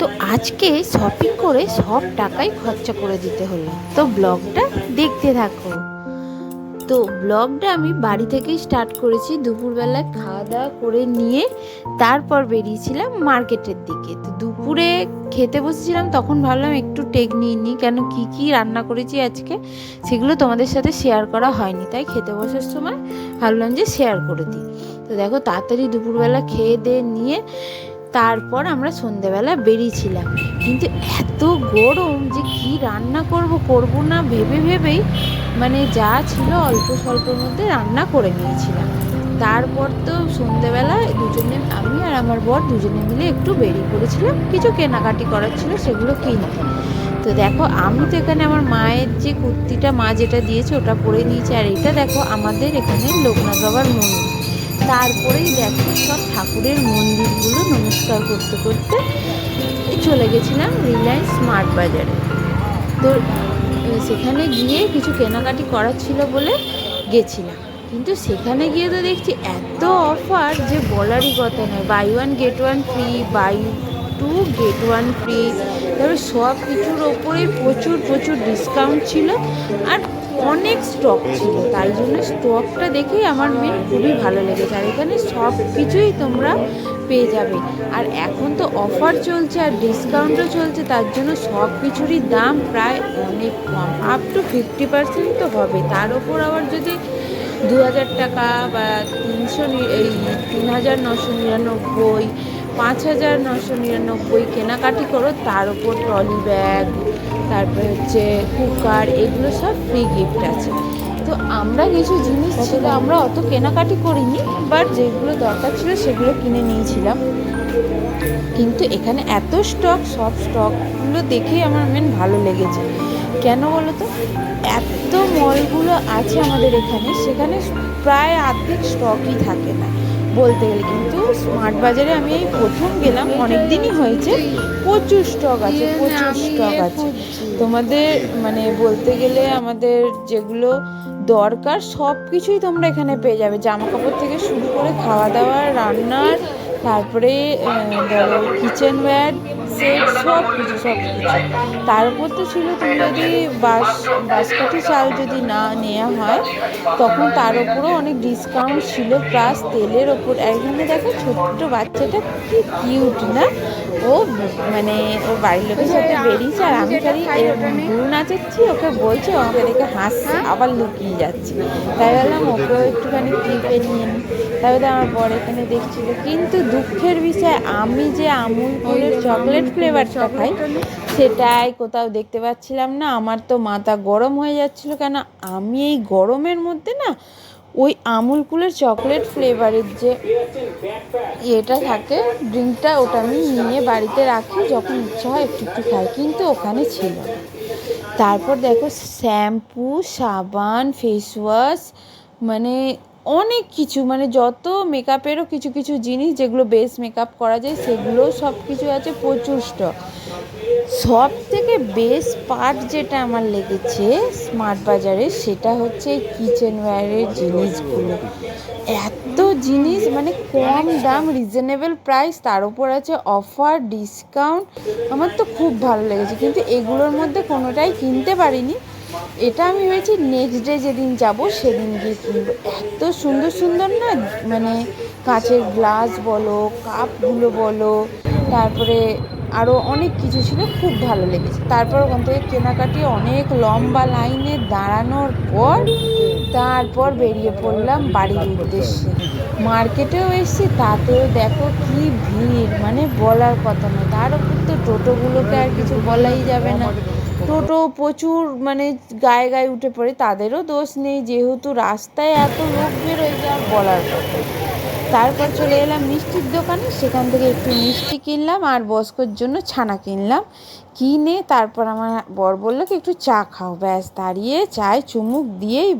তো আজকে শপিং করে সব টাকাই খরচা করে দিতে হলো। তো ব্লগটা দেখতে থাকো। তো ব্লগটা আমি বাড়ি থেকেই স্টার্ট করেছি দুপুরবেলায় খাওয়া দাওয়া করে নিয়ে তারপর বেরিয়েছিলাম মার্কেটের দিকে। তো দুপুরে খেতে বসেছিলাম, তখন ভাবলাম একটু টেক নিয়ে নিই, কেন কি কি রান্না করেছি আজকে সেগুলো তোমাদের সাথে শেয়ার করা হয়নি। তাই খেতে বসার সময় ভাবলাম যে শেয়ার করে দিই। তো দেখো তাড়াতাড়ি দুপুরবেলা খেয়ে দিয়ে নিয়ে তারপর আমরা সন্ধেবেলা বেরিয়েছিলাম। কিন্তু এত গরম যে কি রান্না করব করব না ভেবে ভেবেই মানে যা ছিল অল্প স্বল্পের মধ্যে রান্না করে নিয়েছিলাম। তারপর তো সন্ধেবেলা দুজনে, আমি আর আমার বর দুজনে মিলে একটু বেরিয়ে পড়েছিলাম। কিছু কেনাকাটি করার ছিল, সেগুলো কিনতে। তো দেখো, আমি তো এখানে আমার মায়ের যে কুর্তিটা, মা যেটা দিয়েছে ওটা পরে নিয়েছি। আর এটা দেখো, আমাদের এখানে লোকনাথ বাবার মন্দির। তারপরেই দেখো সব ঠাকুরের মন্দিরগুলো নমস্কার করতে করতে চলে গেছিলাম রিলায়েন্স স্মার্ট বাজারে তো সেখানে গিয়ে কিছু কেনাকাটি করার ছিল বলে গেছিলাম। কিন্তু সেখানে গিয়ে তো দেখছি এত অফার যে বলারই কথা নয়। Buy one get one free buy two get one free তারপরে সব কিছুর ওপরে প্রচুর প্রচুর ডিসকাউন্ট ছিল আর অনেক স্টক ছিল। তাই জন্য স্টকটা দেখেই আমার মেন খুবই ভালো লেগেছে। আর এখানে সব কিছুই তোমরা পেয়ে যাবে। আর এখন তো অফার চলছে আর ডিসকাউন্টও চলছে, তার জন্য সব কিছুরই দাম প্রায় অনেক কম। আপ টু ফিফটি পার্সেন্ট তো হবে। তার ওপর আবার যদি দু হাজার টাকা বা তিনশো এই তিন হাজার নশো নিরানব্বই পাঁচ হাজার নশো নিরানব্বই কেনাকাটি করো, তার ওপর ট্রলি ব্যাগ তারপরে হচ্ছে কুকার এগুলো সব ফ্রি গিফট আছে। তো আমরা কিছু জিনিস ছিল, আমরা অত কেনাকাটি করিনি বাট যেগুলো দরকার ছিল সেগুলো কিনে নিয়েছিলাম। কিন্তু এখানে এত স্টক সব স্টকগুলো দেখেই আমার মেন ভালো লেগেছে। কেন বলো তো এত মলগুলো আছে আমাদের এখানে, সেখানে প্রায় অর্ধেক স্টকই থাকে না। বলতে গেলে কিন্তু স্মার্ট বাজারে আমি এই প্রথম গেলাম অনেক দিনই হয়েছে। প্রচুর স্টক আছে, প্রচুর স্টক আছে। তোমাদের মানে বলতে গেলে আমাদের যেগুলো দরকার সব কিছুই তোমরা এখানে পেয়ে যাবে। জামা কাপড় থেকে শুরু করে খাওয়া দাওয়া রান্নার, তারপরে কিচেন ওয়্যার সব কিছু সব কিছু। তার উপর তো ছিল তুমি যদি বাস বাঁশকাঠি চাল যদি না নেওয়া হয়, তখন তার উপরেও অনেক ডিসকাউন্ট ছিল প্লাস তেলের ওপর একজনে দেখো ছোট্ট বাচ্চাটা কি কিউট না? ও মানে ও বাড়ির লোকের সাথে বেরিয়েছে আর আমি খালি গুরু নাচাচ্ছি, ওকে বলছে, ও আমাকে দেখে হাসছে, আবার লুকিয়ে যাচ্ছে। তাই বললাম ওকেও একটুখানি ক্লিপে নিয়ে নিই তারপরে আমার বর এখানে দেখছিল। কিন্তু দুঃখের বিষয় আমি যে আমুল কুলের চকলেট ফ্লেভারটা খাই সেটাই কোথাও দেখতে পাচ্ছিলাম না। আমার তো মাথা গরম হয়ে যাচ্ছিল কেন? আমি এই গরমের মধ্যে না ওই আমুল কুলের চকলেট ফ্লেভারের যে এটা থাকে ড্রিঙ্কটা ওটা আমি নিয়ে বাড়িতে রাখি যখন ইচ্ছা হয় একটু একটু খাই কিন্তু ওখানে ছিল না। তারপর দেখো শ্যাম্পু সাবান ফেস ওয়াশ মানে অনেক কিছু মানে যত মেকআপেরও কিছু কিছু জিনিস যেগুলো বেস মেকআপ করা যায়, সেগুলো সব কিছু আছে প্রচুর স্টক সব থেকে বেস্ট পার্ট যেটা আমার লেগেছে স্মার্ট বাজারে, সেটা হচ্ছে কিচেন ওয়্যারের জিনিসগুলো। এত জিনিস মানে কম দাম রিজনেবল প্রাইস তার উপর আছে অফার ডিসকাউন্ট আমার তো খুব ভালো লেগেছে। কিন্তু এগুলোর মধ্যে কোনোটাই কিনতে পারিনি। এটা আমি ভেবেছি নেক্সট ডে যেদিন যাব, সেদিন গিয়ে কিনবো। এত সুন্দর সুন্দর না মানে কাঁচের গ্লাস বলো, কাপগুলো বলো, তারপরে আরও অনেক কিছু ছিল, খুব ভালো লেগেছে। তারপর ওখান থেকে কেনাকাটি অনেক লম্বা লাইনে দাঁড়ানোর পর, তারপর বেরিয়ে পড়লাম বাড়ির উদ্দেশ্যে। মার্কেটেও এসেছি, তাতেও দেখো কি ভিড় মানে বলার কথা নয়। তার উপর তো টোটোগুলোকে আর কিছু বলাই যাবে না। টোটো প্রচুর মানে গায়ে গায়ে উঠে পড়ে, তাদেরও দোষ নেই, যেহেতু রাস্তায় এত লোক বেরোয় যা বলার কথা। তারপর চলে এলাম মিষ্টির দোকানে, সেখান থেকে একটু মিষ্টি কিনলাম আর বস্কর জন্য ছানা কিনলাম। কিনে তারপর আমার বর বলল কি, একটু চা খাও। ব্যাস, দাঁড়িয়ে চায় চুমুক দিয়েই